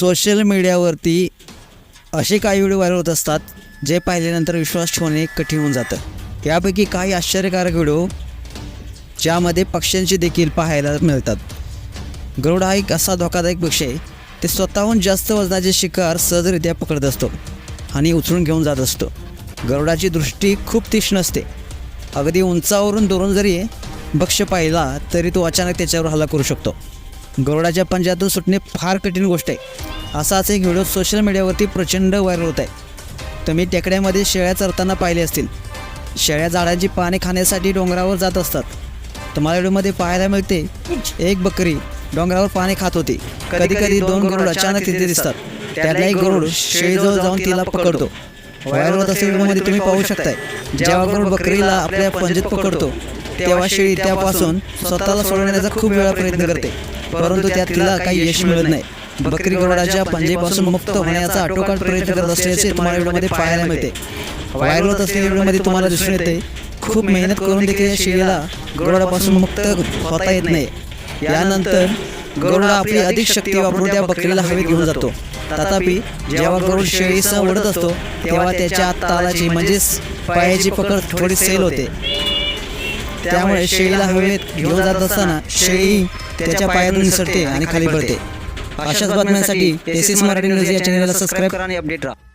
Social मीडियावरती असे काही व्हिडिओ व्हायरल होत असतात जे पाहिल्यानंतर विश्वास ठेवणे कठीण होऊन जातं. यापैकी काही आश्चर्यकारक व्हिडिओ ज्यामध्ये पक्ष्यांची देखील पाहायला मिळतात. गरुड हा एक असा धोकादायक पक्षी आहे ते स्वतःहून जास्त वजनाचे शिकार सहजरित्या पकडत असतो आणि उचलून घेऊन जात असतो. गरुडाची दृष्टी खूप तीक्ष्ण असते. अगदी उंचावरून दुरून जरी भक्ष पाहिला तरी तो अचानक त्याच्यावर हल्ला करू शकतो. गरुडाच्या पंजातून सुटणे फार कठीण गोष्ट आहे. असाच एक व्हिडिओ सोशल मीडियावरती प्रचंड व्हायरल होत आहे. तुम्ही टेकड्यामध्ये शेळ्या चरताना पाहिले असतील. शेळ्या झाडांची पाने खाण्यासाठी डोंगरावर जात असतात. तुम्हाला व्हिडिओमध्ये पाहायला मिळते एक बकरी डोंगरावर पाणी खात होती. कधी कधी दोन गरुड अचानक तिथे दिसतात. त्यातला एक गरुड शेळीजवळ जाऊन तिला पकडतो. व्हायरल होत असलेल्या व्हिडिओमध्ये तुम्ही पाहू शकताय. जेव्हा गरुड बकरीला आपल्या पंजेत पकडतो तेव्हा शेळी त्यापासून स्वतःला सोडवण्याचा खूप वेळा प्रयत्न करते. परंतु त्यात तिला काही यश मिळत नाही. बकरी गरुडाच्या पंजेपासून मुक्त होण्याचा आटोकाट प्रयत्न करत असल्याचे तुम्हाला व्हिडिओमध्ये पाहायला मिळते. व्हायरल होत असलेल्या व्हिडिओमध्ये तुम्हाला दिसून येते. खूप मेहनत करून देखील या शेळीला गरुडापासून मुक्त होता येत नाही. यानंतर गरुड आपली अधिक शक्ती वापरून त्या बकरीला हवेत घेऊन जातो. तथापि जेव्हा गरुड शेळीसह उडत असतो तेव्हा त्याच्या तालाची म्हणजेच पायाची पकड थोडी सैल होते त्यामुळे शेळीला हवेत घेऊन जात असताना शेळी त्याच्या पायातून निसटते आणि खाली पडते अशाच बातम्यांसाठी एस मराठी न्यूज या चॅनलला सबस्क्राईब करा आणि अपडेट राहा.